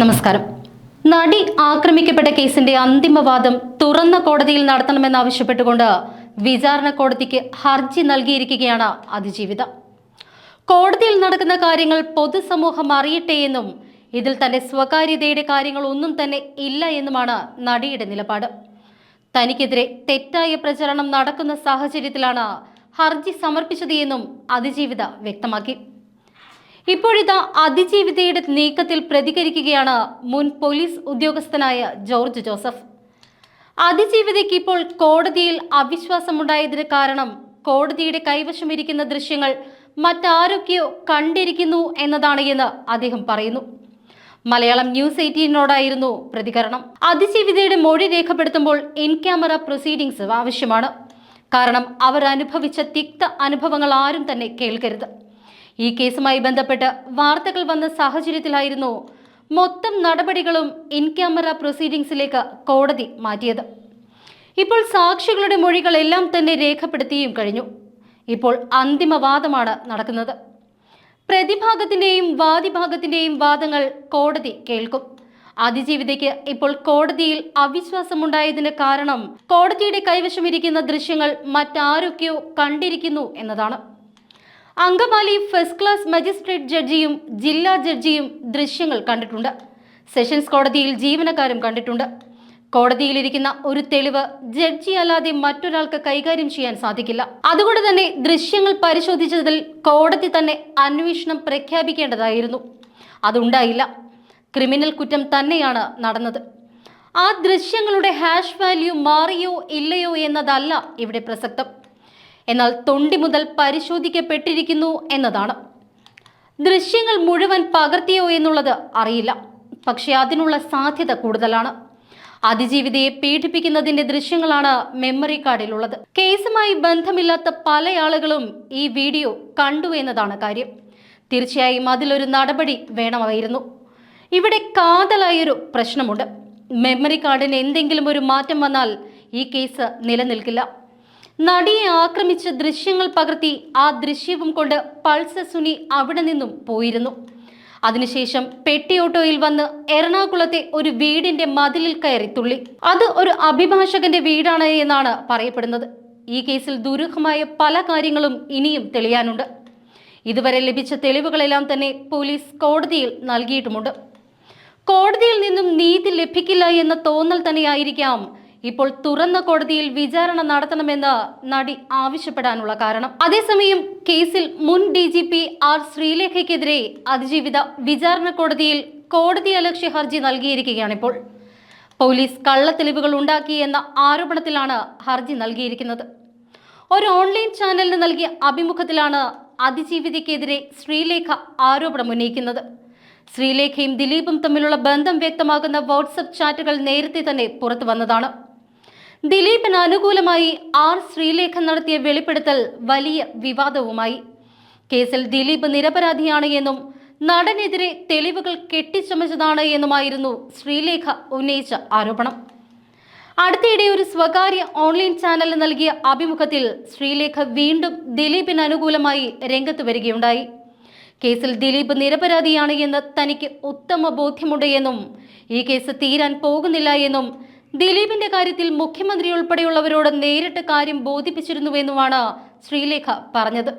നമസ്കാരം. നടി ആക്രമിക്കപ്പെട്ട കേസിന്റെ അന്തിമവാദം തുറന്ന കോടതിയിൽ നടത്തണമെന്നാവശ്യപ്പെട്ടുകൊണ്ട് വിചാരണ കോടതിക്ക് ഹർജി നൽകിയിരിക്കുകയാണ് അതിജീവിത. കോടതിയിൽ നടക്കുന്ന കാര്യങ്ങൾ പൊതുസമൂഹം അറിയട്ടെ എന്നും ഇതിൽ തന്റെ സ്വകാര്യതയുടെ കാര്യങ്ങൾ ഒന്നും തന്നെ ഇല്ല എന്നുമാണ് നടിയുടെ നിലപാട്. തനിക്കെതിരെ തെറ്റായ പ്രചരണം നടക്കുന്ന സാഹചര്യത്തിലാണ് ഹർജി സമർപ്പിച്ചത് എന്നും അതിജീവിത വ്യക്തമാക്കി. ഇപ്പോഴിതാ അതിജീവിതയുടെ നീക്കത്തിൽ പ്രതികരിക്കുകയാണ് മുൻ പോലീസ് ഉദ്യോഗസ്ഥനായ ജോർജ് ജോസഫ്. അതിജീവിതയ്ക്ക് ഇപ്പോൾ കോടതിയിൽ അവിശ്വാസമുണ്ടായതിന് കാരണം കോടതിയുടെ കൈവശമിരിക്കുന്ന ദൃശ്യങ്ങൾ മറ്റാരൊക്കെയോ കണ്ടിരിക്കുന്നു എന്നതാണ് എന്ന് അദ്ദേഹം പറയുന്നു. മലയാളം ന്യൂസ് എയ്റ്റീനോടായിരുന്നു പ്രതികരണം. അതിജീവിതയുടെ മൊഴി രേഖപ്പെടുത്തുമ്പോൾ ഇൻ ക്യാമറ പ്രൊസീഡിങ്സ് ആവശ്യമാണ്. കാരണം അവർ അനുഭവിച്ച തിക്ത അനുഭവങ്ങൾ ആരും തന്നെ കേൾക്കരുത്. ഈ കേസുമായി ബന്ധപ്പെട്ട് വാർത്തകൾ വന്ന സാഹചര്യത്തിലായിരുന്നു മൊത്തം നടപടികളും ഇൻ ക്യാമറ പ്രൊസീഡിംഗ്സിലേക്ക് കോടതി മാറ്റിയത്. ഇപ്പോൾ സാക്ഷികളുടെ മൊഴികളെല്ലാം തന്നെ രേഖപ്പെടുത്തിയും കഴിഞ്ഞു. ഇപ്പോൾ അന്തിമവാദമാണ് നടക്കുന്നത്. പ്രതിഭാഗത്തിന്റെയും വാദിഭാഗത്തിന്റെയും വാദങ്ങൾ കോടതി കേൾക്കും. അതിജീവിതയ്ക്ക് ഇപ്പോൾ കോടതിയിൽ അവിശ്വാസമുണ്ടായതിന് കാരണം കോടതിയുടെ കൈവശമിരിക്കുന്ന ദൃശ്യങ്ങൾ മറ്റാരൊക്കെയോ കണ്ടിരിക്കുന്നു എന്നതാണ്. അങ്കമാലി ഫസ്റ്റ് ക്ലാസ് മജിസ്ട്രേറ്റ് ജഡ്ജിയും ജില്ലാ ജഡ്ജിയും ദൃശ്യങ്ങൾ കണ്ടിട്ടുണ്ട്. സെഷൻസ് കോടതിയിൽ ജീവനക്കാരും കണ്ടിട്ടുണ്ട്. കോടതിയിലിരിക്കുന്ന ഒരു തെളിവ് ജഡ്ജി അല്ലാതെ മറ്റൊരാൾക്ക് കൈകാര്യം ചെയ്യാൻ സാധിക്കില്ല. അതുകൊണ്ട് തന്നെ ദൃശ്യങ്ങൾ പരിശോധിച്ചതിൽ കോടതി തന്നെ അന്വേഷണം പ്രഖ്യാപിക്കേണ്ടതായിരുന്നു. അതുണ്ടായില്ല. ക്രിമിനൽ കുറ്റം തന്നെയാണ് നടന്നത്. ആ ദൃശ്യങ്ങളുടെ ഹാഷ് വാല്യൂ മാറിയോ ഇല്ലയോ എന്നതല്ല ഇവിടെ പ്രസക്തം. എന്നാൽ തൊണ്ടി മുതൽ പരിശോധിക്കപ്പെട്ടിരിക്കുന്നു എന്നതാണ്. ദൃശ്യങ്ങൾ മുഴുവൻ പകർത്തിയോ എന്നുള്ളത് അറിയില്ല. പക്ഷേ അതിനുള്ള സാധ്യത കൂടുതലാണ്. അതിജീവിതയെ പീഡിപ്പിക്കുന്നതിന്റെ ദൃശ്യങ്ങളാണ് മെമ്മറി കാർഡിലുള്ളത്. കേസുമായി ബന്ധമില്ലാത്ത പലയാളുകളും ഈ വീഡിയോ കണ്ടു എന്നതാണ് കാര്യം. തീർച്ചയായും അതിലൊരു നടപടി വേണമായിരുന്നു. ഇവിടെ കാതലായൊരു പ്രശ്നമുണ്ട്. മെമ്മറി കാർഡിന് എന്തെങ്കിലും ഒരു മാറ്റം വന്നാൽ ഈ കേസ് നിലനിൽക്കില്ല. നടിയെ ആക്രമിച്ച ദൃശ്യങ്ങൾ പകർത്തി ആ ദൃശ്യവും കൊണ്ട് പൾസ സുനി അവിടെ നിന്നും പോയിരുന്നു. അതിനുശേഷം പെട്ടിയോട്ടോയിൽ വന്ന് എറണാകുളത്തെ ഒരു വീടിന്റെ മതിലിൽ കയറി തുള്ളി. അത് ഒരു അഭിഭാഷകന്റെ വീടാണ് എന്നാണ് പറയപ്പെടുന്നത്. ഈ കേസിൽ ദുരൂഹമായ പല കാര്യങ്ങളും ഇനിയും തെളിയാനുണ്ട്. ഇതുവരെ ലഭിച്ച തെളിവുകളെല്ലാം തന്നെ പോലീസ് കോടതിയിൽ നൽകിയിട്ടുമുണ്ട്. കോടതിയിൽ നിന്നും നീതി ലഭിക്കില്ല എന്ന തോന്നൽ തന്നെയായിരിക്കാം ഇപ്പോൾ തുറന്ന കോടതിയിൽ വിചാരണ നടത്തണമെന്ന് നടി ആവശ്യപ്പെടാനുള്ള കാരണം. അതേസമയം കേസിൽ മുൻ ഡി ജി പി ആർ ശ്രീലേഖയ്ക്കെതിരെ അതിജീവിത വിചാരണ കോടതിയിൽ കോടതി അലക്ഷ്യ ഹർജി നൽകിയിരിക്കുകയാണിപ്പോൾ പോലീസ് കള്ളത്തെളിവുകൾ ഉണ്ടാക്കി എന്ന ആരോപണത്തിലാണ് ഹർജി നൽകിയിരിക്കുന്നത്. ഒരു ഓൺലൈൻ ചാനലിന് നൽകിയ അഭിമുഖത്തിലാണ് അതിജീവിതയ്ക്കെതിരെ ശ്രീലേഖ ആരോപണം ഉന്നയിക്കുന്നത്. ശ്രീലേഖയും ദിലീപും തമ്മിലുള്ള ബന്ധം വ്യക്തമാക്കുന്ന വാട്സപ്പ് ചാറ്റുകൾ നേരത്തെ തന്നെ പുറത്തു വന്നതാണ് ദിലീപിന് അനുകൂലമായി ആർ ശ്രീലേഖ നടത്തിയ വെളിപ്പെടുത്തൽ വലിയ വിവാദവുമായി. കേസിൽ ദിലീപ് നിരപരാധിയാണ് എന്നും നടനെതിരെ തെളിവുകൾ കെട്ടിച്ചമച്ചതാണ് എന്നുമായിരുന്നു ശ്രീലേഖ ഉന്നയിച്ച ആരോപണം. അടുത്തിടെ ഒരു സ്വകാര്യ ഓൺലൈൻ ചാനലിന് നൽകിയ അഭിമുഖത്തിൽ ശ്രീലേഖ വീണ്ടും ദിലീപിന് അനുകൂലമായി രംഗത്ത് വരികയുണ്ടായി. കേസിൽ ദിലീപ് നിരപരാധിയാണ് എന്ന് തനിക്ക് ഉത്തമ ബോധ്യമുണ്ട് എന്നും ഈ കേസ് തീരാൻ പോകുന്നില്ല എന്നും ദിലീപിന്റെ കാര്യത്തിൽ മുഖ്യമന്ത്രി ഉൾപ്പെടെയുള്ളവരോട് നേരിട്ട് കാര്യം ബോധിപ്പിച്ചിരുന്നുവെന്നുമാണ് ശ്രീലേഖ പറഞ്ഞത്.